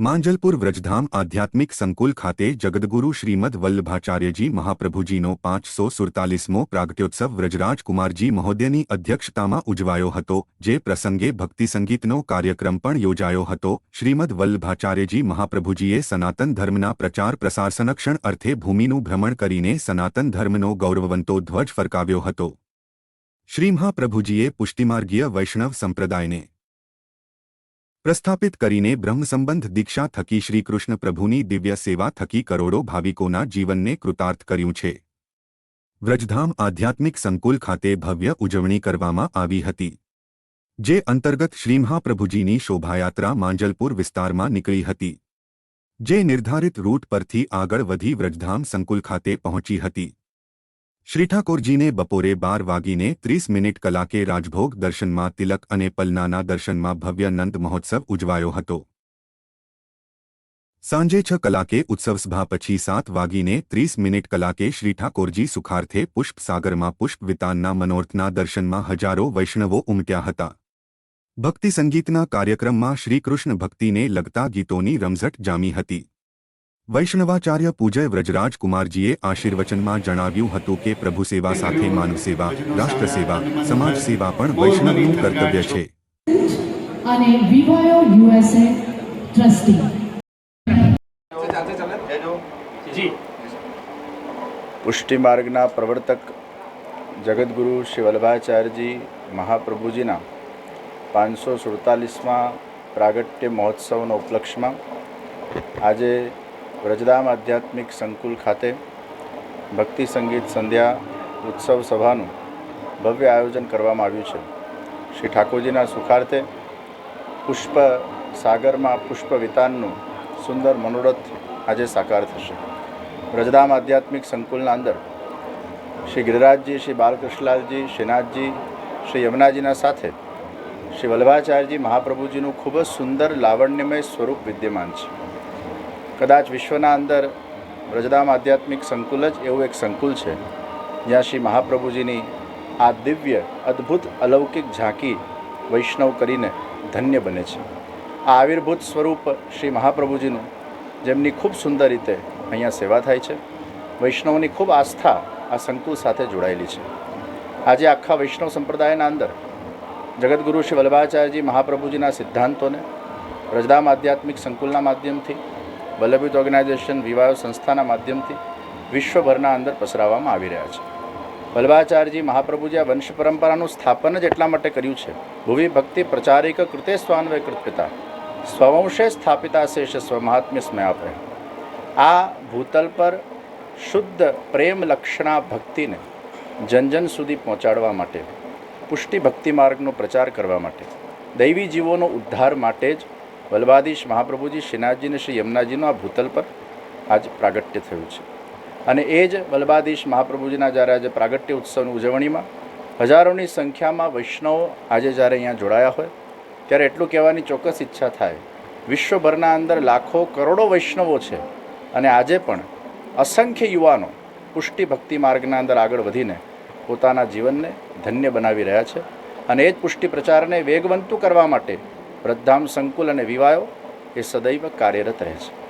માંજલપુર વ્રજધામ આધ્યાત્મિક સંકુલ ખાતે જગદગુરુ શ્રીમદ વલ્લભાચાર્યજી મહાપ્રભુજીનો પાંચસો સુડતાલીસમો પ્રાગટ્યોત્સવ વ્રજરાજકુમારજી મહોદયની અધ્યક્ષતામાં ઉજવાયો હતો, જે પ્રસંગે ભક્તિ સંગીતનો કાર્યક્રમ પણ યોજાયો હતો. શ્રીમદ વલ્લભાચાર્યજી મહાપ્રભુજીએ સનાતન ધર્મના પ્રચાર પ્રસાર સંરક્ષણ અર્થે ભૂમિનું ભ્રમણ કરીને સનાતન ધર્મનો ગૌરવવંતો ધ્વજ ફરકાવ્યો હતો. શ્રી મહાપ્રભુજીએ પુષ્ટિમાર્ગીય વૈષ્ણવ સંપ્રદાયને પ્રસ્થાપિત કરીને બ્રહ્મસંબંધ દીક્ષા થકી શ્રીકૃષ્ણ પ્રભુની દિવ્ય સેવા થકી કરોડો ભાવિકોના જીવનને કૃતાર્થ કર્યું છે. વ્રજધામ આધ્યાત્મિક સંકુલ ખાતે ભવ્ય ઉજવણી કરવામાં આવી હતી. જે અંતર્ગત શ્રી મહાપ્રભુજીની શોભાયાત્રા માંજલપુર વિસ્તારમાં નીકળી હતી. જે નિર્ધારિત રૂટ પરથી આગળ વધી વ્રજધામ સંકુલ ખાતે પહોંચી હતી. શ્રી ઠાકોરજીને બપોરે બાર વાગીને ત્રીસ મિનિટ કલાકે રાજભોગ દર્શનમાં તિલક અને પલનાના દર્શનમાં ભવ્ય નંદ મહોત્સવ ઉજવાયો હતો. સાંજે છ કલાકે ઉત્સવસભા પછી સાત વાગીને ત્રીસ મિનિટ કલાકે શ્રી ઠાકોરજી સુખાર્થે પુષ્પસાગરમાં પુષ્પ વિતાનના મનોર્થના દર્શનમાં હજારો વૈષ્ણવો ઉમટ્યા હતા. ભક્તિ સંગીતના કાર્યક્રમમાં શ્રીકૃષ્ણ ભક્તિને લગતા ગીતોની રમઝટ જામી હતી. વૈષ્ણવાચાર્ય પૂજય વ્રજરાજ કુમારજીએ આશીર્વચનમાં જણાવ્યું હતું કે પ્રભુ સેવા સાથે માનવ સેવા રાષ્ટ્ર સેવા સમાજ સેવા પણ વૈષ્ણવનું કર્તવ્ય છે. અને વિવાયો યુએસએ ટ્રસ્ટી. પુષ્ટિ માર્ગના પ્રવર્તક જગદગુરુ શ્રી વલ્લભાચાર્યજી મહાપ્રભુજીના પાંચસો સુડતાલીસમાં પ્રાગટ્ય મહોત્સવના ઉપલક્ષમાં આજે વ્રજધામ આધ્યાત્મિક સંકુલ ખાતે ભક્તિ સંગીત સંધ્યા ઉત્સવ સભાનું ભવ્ય આયોજન કરવામાં આવ્યું છે. શ્રી ઠાકોરજીના સુખાર્થે પુષ્પ સાગરમાં પુષ્પ વિતાનનું સુંદર મનોરથ આજે સાકાર થશે. વ્રજધામ આધ્યાત્મિક સંકુલના અંદર શ્રી ગિરિરાજજી, શ્રી બાલકૃષ્ણલાલજી, શ્રીનાથજી, શ્રી યમુનાજીના સાથે શ્રી વલ્લભાચાર્યજી મહાપ્રભુજીનું ખૂબ જ સુંદર લાવણ્યમય સ્વરૂપ વિદ્યમાન છે. કદાચ વિશ્વના અંદર વ્રજધામ આધ્યાત્મિક સંકુલ જ એવું એક સંકુલ છે, જ્યાં શ્રી મહાપ્રભુજીની આ દિવ્ય, અદ્ભુત, અલૌકિક ઝાંકી વૈષ્ણવ કરીને ધન્ય બને છે. આ આવિર્ભૂત સ્વરૂપ શ્રી મહાપ્રભુજીનું, જેમની ખૂબ સુંદર રીતે અહીંયા સેવા થાય છે, વૈષ્ણવની ખૂબ આસ્થા આ સંકુલ સાથે જોડાયેલી છે. આજે આખા વૈષ્ણવ સંપ્રદાયના અંદર જગદગુરુ શ્રી વલ્લભાચાર્યજી મહાપ્રભુજીના સિદ્ધાંતોને વ્રજધામ આધ્યાત્મિક સંકુલના માધ્યમથી વલ્લભિત ઓર્ગેનાઇઝેશન વિવાહ સંસ્થાના માધ્યમથી વિશ્વભરના અંદર પસરાવવામાં આવી રહ્યા છે. વલ્લભાચાર્યજી મહાપ્રભુજી આ વંશ પરંપરાનું સ્થાપન જ એટલા માટે કર્યું છે. ભુવિ ભક્તિ પ્રચારિક કૃતે સ્વાન્વય કૃતપિતા. સ્વવંશે સ્થાપિતા શેષ સ્વમહાત્મ્ય સ્મયાપરે આ ભૂતલ પર શુદ્ધ પ્રેમ લક્ષણા ભક્તિને જન જન સુધી પહોંચાડવા માટે, પુષ્ટિ ભક્તિ માર્ગનો પ્રચાર કરવા માટે, દૈવી જીવોનો ઉદ્ધાર માટે જ વલ્લભાધીશ મહાપ્રભુજી શ્રીનાથજી શ્રી યમુનાજીનું આ ભૂતલ પર આજ પ્રાગટ્ય થયું છે. અને એ જ વલ્લભાધીશ મહાપ્રભુજીના જ્યારે આજે પ્રાગટ્ય ઉત્સવની ઉજવણીમાં હજારોની સંખ્યામાં વૈષ્ણવો આજે જ્યારે અહીંયા જોડાયા હોય, ત્યારે એટલું કહેવાની ચોક્કસ ઈચ્છા થાય, વિશ્વભરના અંદર લાખો કરોડો વૈષ્ણવો છે અને આજે પણ અસંખ્ય યુવાનો પુષ્ટિ ભક્તિ માર્ગના અંદર આગળ વધીને પોતાના જીવનને ધન્ય બનાવી રહ્યા છે. અને એ જ પુષ્ટિ પ્રચારને વેગવંતું કરવા માટે વૃદ્ધામ સંકુલ અને વિવાયો એ સદૈવ કાર્યરત રહે છે.